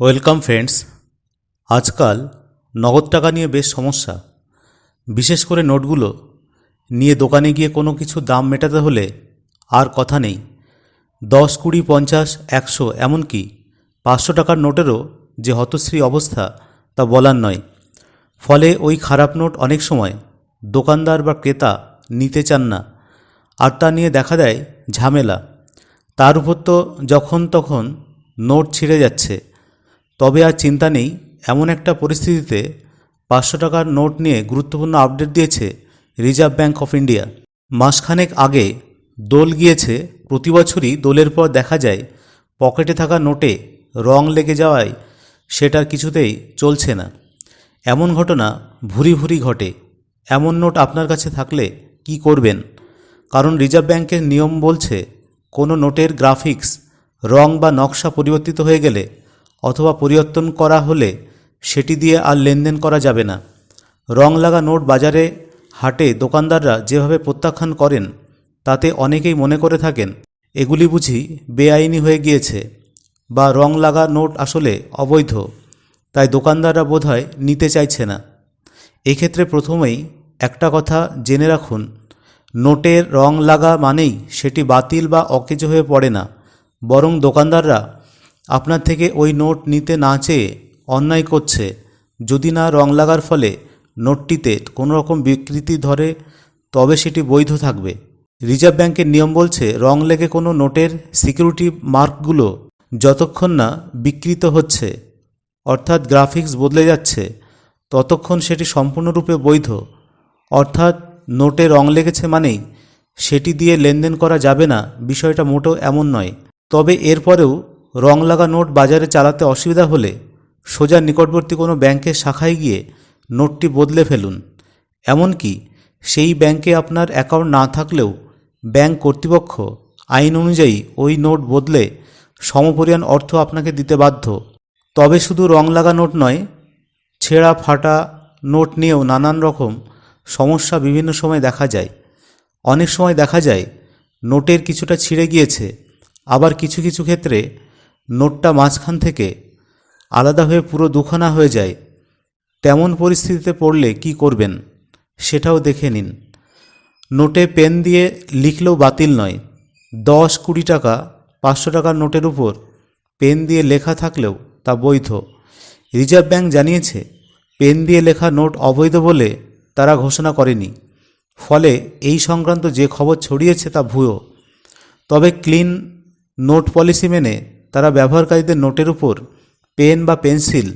Welcome friends. আজকাল নগদ টাকা নিয়ে বেশ সমস্যা। বিশেষ করে নোটগুলো নিয়ে দোকানে গিয়ে কোনো কিছু দাম মেটাতে হলে আর কথা নেই। দশ, কুড়ি, পঞ্চাশ, একশো, এমনকি পাঁচশো টাকার নোটেরও যে হতশ্রী অবস্থা তা বলার নয়। ফলে ওই খারাপ নোট অনেক সময় দোকানদার বা ক্রেতা নিতে চান না। আর তা নিয়ে দেখা দেয় ঝামেলা। তার উপর তো যখন তখন নোট ছিঁড়ে যাচ্ছে। তবে আর চিন্তা নেই, এমন একটা পরিস্থিতিতে পাঁচশো টাকার নোট নিয়ে গুরুত্বপূর্ণ আপডেট দিয়েছে রিজার্ভ ব্যাঙ্ক অফ ইন্ডিয়া। মাসখানেক আগে দোল গিয়েছে, প্রতি বছরই দোলের পর দেখা যায় পকেটে থাকা নোটে রং লেগে যাওয়ায় সেটা কিছুতেই চলছে না। এমন ঘটনা ভুরি ভুরি ঘটে। এমন নোট আপনার কাছে থাকলে কি করবেন? কারণ রিজার্ভ ব্যাংকের নিয়ম বলছে, কোনো নোটের গ্রাফিক্স, রং বা নকশা পরিবর্তিত হয়ে গেলে অথবা পরিবর্তন করা হলে সেটি দিয়ে আর লেনদেন করা যাবে না। রং লাগা নোট বাজারে হাটে দোকানদাররা যেভাবে প্রত্যাখ্যান করেন, তাতে অনেকেই মনে করে থাকেন, এগুলি বুঝি বেআইনি হয়ে গিয়েছে বা রং লাগা নোট আসলে অবৈধ, তাই দোকানদাররা বোধহয় নিতে চাইছে না। এক্ষেত্রে প্রথমেই একটা কথা জেনে রাখুন, নোটের রং লাগা মানেই সেটি বাতিল বা অকেজ হয়ে পড়ে না, বরং দোকানদাররা আপনার থেকে ওই নোট নিতে না চেয়ে অন্যায় করছে। যদি না রং লাগার ফলে নোটটিতে কোনো রকম বিকৃতি ধরে, তবে সেটি বৈধ থাকবে। রিজার্ভ ব্যাংকের নিয়ম বলছে, রং লেগে কোনো নোটের সিকিউরিটি মার্কগুলো যতক্ষণ না বিকৃত হচ্ছে, অর্থাৎ গ্রাফিক্স বদলে যাচ্ছে, ততক্ষণ সেটি সম্পূর্ণরূপে বৈধ। অর্থাৎ নোটে রং লেগেছে মানেই সেটি দিয়ে লেনদেন করা যাবে না, বিষয়টা মোটেও এমন নয়। তবে এরপরেও রং লাগা নোট বাজারে চালাতে অসুবিধা হলে সোজা নিকটবর্তী কোনো ব্যাংকের শাখায় গিয়ে নোটটি বদলে ফেলুন। এমনকি সেই ব্যাংকে আপনার অ্যাকাউন্ট না থাকলেও ব্যাংক কর্তৃপক্ষ আইন অনুযায়ী ওই নোট বদলে সমপরিমাণ অর্থ আপনাকে দিতে বাধ্য। তবে শুধু রং লাগা নোট নয়, ছেঁড়া ফাটা নোট নিয়েও নানান রকম সমস্যা বিভিন্ন সময় দেখা যায়। অনেক সময় দেখা যায় নোটের কিছুটা ছিঁড়ে গিয়েছে, আবার কিছু কিছু ক্ষেত্রে নোটটা মাঝখান থেকে আলাদা হয়ে পুরো দুখানা হয়ে যায়, তেমন পরিস্থিতিতে পড়লে কি করবেন সেটাও দেখে নিন। নোটে পেন দিয়ে লিখলেও বাতিল নয়। দশ কুড়ি টাকা, পাঁচশো টাকার নোটের উপর পেন দিয়ে লেখা থাকলেও তা বৈধ। রিজার্ভ ব্যাংক জানিয়েছে, পেন দিয়ে লেখা নোট অবৈধ বলে তারা ঘোষণা করেনি। ফলে এই সংক্রান্ত যে খবর ছড়িয়েছে তা ভুয়ো। তবে ক্লিন নোট পলিসি মেনে তারা ব্যবহারকারীদের নোটের উপর পেন বা পেন্সিল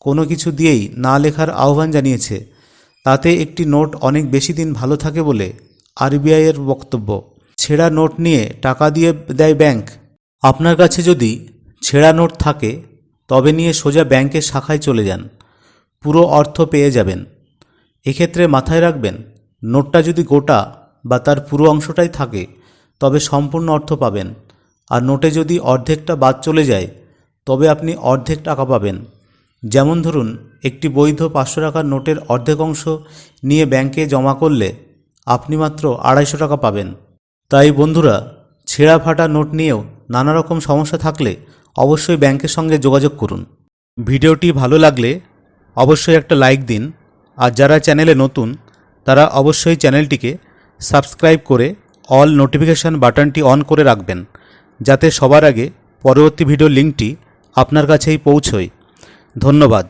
কোনো কিছু দিয়েই না লেখার আহ্বান জানিয়েছে। তাতে একটি নোট অনেক বেশি দিন ভালো থাকে বলে আরবিআইয়ের বক্তব্য। ছেঁড়া নোট নিয়ে টাকা দিয়ে দেয় ব্যাংক। আপনার কাছে যদি ছেঁড়া নোট থাকে, তবে নিয়ে সোজা ব্যাংকের শাখায় চলে যান। পুরো অর্থ পেয়ে যাবেন। এক্ষেত্রে মাথায় রাখবেন, নোটটা যদি গোটা বা তার পুরো অংশটাই থাকে, তবে সম্পূর্ণ অর্থ পাবেন। আর নোটে যদি অর্ধেকটা বাদ চলে যায়, তবে আপনি অর্ধেক টাকা পাবেন। যেমন ধরুন, একটি বৈধ পাঁচশো টাকার নোটের অর্ধেক অংশ নিয়ে ব্যাংকে জমা করলে আপনি মাত্র আড়াইশো টাকা পাবেন। তাই বন্ধুরা, ছেঁড়া ফাটা নোট নিয়েও নানা রকম সমস্যা থাকলে অবশ্যই ব্যাংকের সঙ্গে যোগাযোগ করুন। ভিডিওটি ভালো লাগলে অবশ্যই একটা লাইক দিন, আর যারা চ্যানেলে নতুন, তারা অবশ্যই চ্যানেলটিকে সাবস্ক্রাইব করে অল নোটিফিকেশান বাটনটি অন করে রাখবেন। যাতে সবার আগে পরবর্তী ভিডিও লিঙ্কটি আপনার কাছেই পৌঁছয়। ধন্যবাদ।